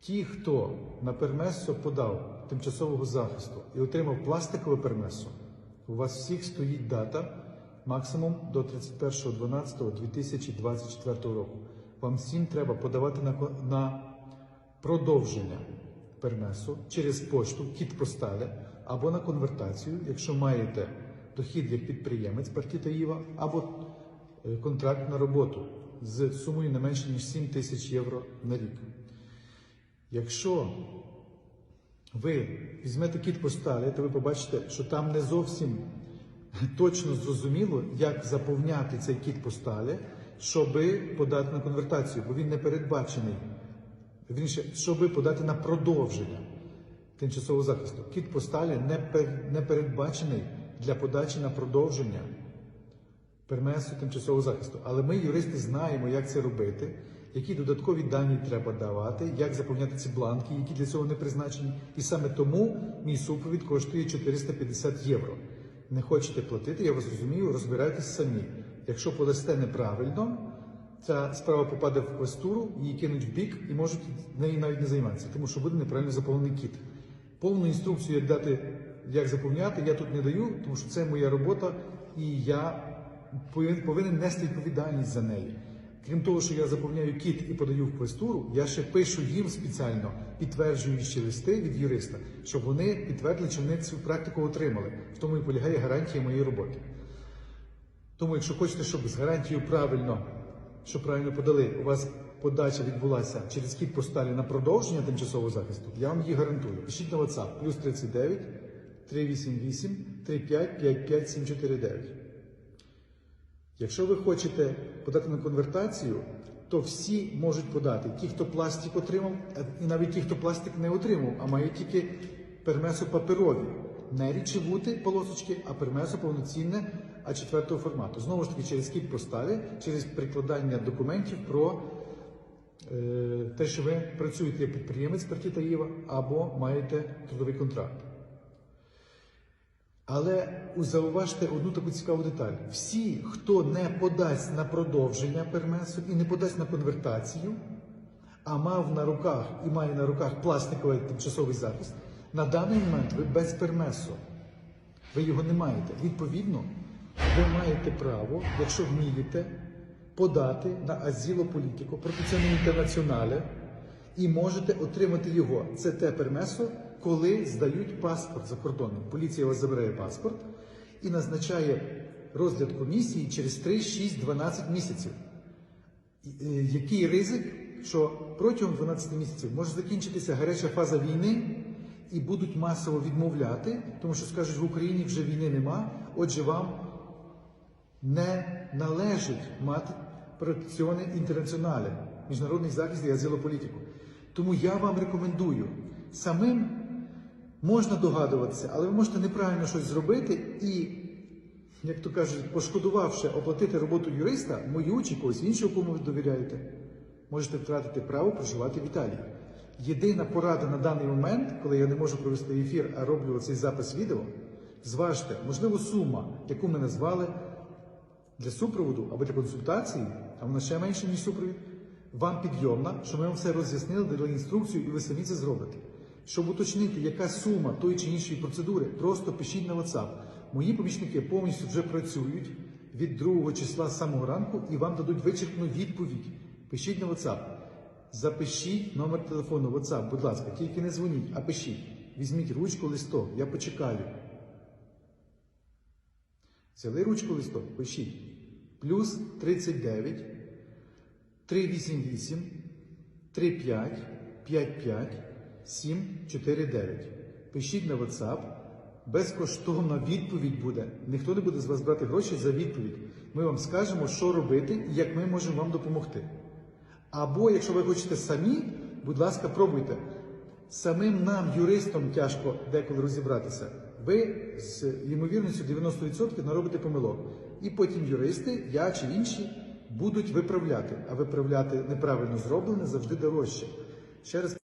Ті, хто на пермесо подав тимчасового захисту і отримав пластикове пермесо, у вас всіх стоїть дата максимум до 31.12.2024 року. Вам всім треба подавати на, на продовження пермесу через пошту, кіт посталя або на конвертацію, якщо маєте дохід як підприємець партіта ІВА, або е, контракт на роботу з сумою не менше ніж 7 тисяч євро на рік. Якщо ви візьмете кіт посталі, то ви побачите, що там не зовсім точно зрозуміло, як заповняти цей кіт посталі, щоб подати на конвертацію, бо він не передбачений. Вірніше, щоб подати на продовження тимчасового захисту. Кіт посталі не, пер- не передбачений для подачі на продовження пермесу тимчасового захисту. Але ми, юристи, знаємо, як це робити, які додаткові дані треба давати, як заповняти ці бланки, які для цього не призначені. І саме тому мій супровід коштує 450 євро. Не хочете платити, я вас розумію, розбирайтесь самі. Якщо подасте неправильно, ця справа попаде в квестуру, її кинуть в бік і можуть нею навіть не займатися, тому що буде неправильно заповнений кіт. Повну інструкцію, як дати, як заповняти, я тут не даю, тому що це моя робота, і я повинен нести відповідальність за неї. Крім того, що я заповняю кіт і подаю в квестуру, я ще пишу їм спеціально підтверджуючі листи від юриста, щоб вони підтвердили, чи вони цю практику отримали. В тому і полягає гарантія моєї роботи. Тому, якщо хочете, щоб з гарантією правильно, що правильно подали, у вас подача відбулася через кіт посталі на продовження тимчасового захисту, я вам її гарантую. Пишіть на WhatsApp плюс 39 388 35 55 749. Якщо ви хочете подати на конвертацію, то всі можуть подати. Ті, хто пластик отримав, е, і навіть ті, хто пластик не отримав, а мають тільки пермесо паперові. Не річевути полосочки, а пермесо повноцінне, а четвертого формату. Знову ж таки, через кіт постави, через прикладання документів про е, те, що ви працюєте як підприємець партіта Єва або маєте трудовий контракт. Але зауважте одну таку цікаву деталь: всі, хто не подасть на продовження пермесу і не подасть на конвертацію, а мав на руках і має на руках пластиковий тимчасовий захист, на даний момент ви без пермесу. Ви його не маєте. Відповідно, ви маєте право, якщо вмієте, подати на азіло політику, пропозиційне інтернаціонале і можете отримати його. Це те пермесо, коли здають паспорт за кордоном. Поліція вас забирає паспорт і назначає розгляд комісії через 3, 6, 12 місяців. Е, Який ризик, що протягом 12 місяців може закінчитися гаряча фаза війни і будуть масово відмовляти, тому що скажуть, в Україні вже війни нема, отже, вам не належить мати протекціони інтернаціонале, міжнародний захист і азилополітику. Тому я вам рекомендую самим можна догадуватися, але ви можете неправильно щось зробити і, як то кажуть, пошкодувавши оплатити роботу юриста, мою чи когось іншого, кому ви довіряєте, можете втратити право проживати в Італії. Єдина порада на даний момент, коли я не можу провести ефір, а роблю цей запис відео, зважте, можливо, сума, яку ми назвали для супроводу або для консультації, а вона ще менше, ніж супровід, вам підйомна, що ми вам все роз'яснили, дали інструкцію, і ви самі це зробите. Щоб уточнити, яка сума тої чи іншої процедури, просто пишіть на WhatsApp. Мої помічники повністю вже працюють від 2 числа самого ранку і вам дадуть вичерпну відповідь. Пишіть на WhatsApp. Запишіть номер телефону WhatsApp, будь ласка, тільки не дзвоніть, а пишіть. Візьміть ручку, листок, я почекаю. Взяли ручку листок, пишіть. Плюс 39, 388, 35, 55, 749. Пишіть на WhatsApp. Безкоштовна відповідь буде. Ніхто не буде з вас брати гроші за відповідь. Ми вам скажемо, що робити і як ми можемо вам допомогти. Або, якщо ви хочете самі, будь ласка, пробуйте. Самим нам, юристам, тяжко деколи розібратися. Ви з ймовірністю 90% наробите помилок. І потім юристи, я чи інші, будуть виправляти. А виправляти неправильно зроблене завжди дорожче. Ще раз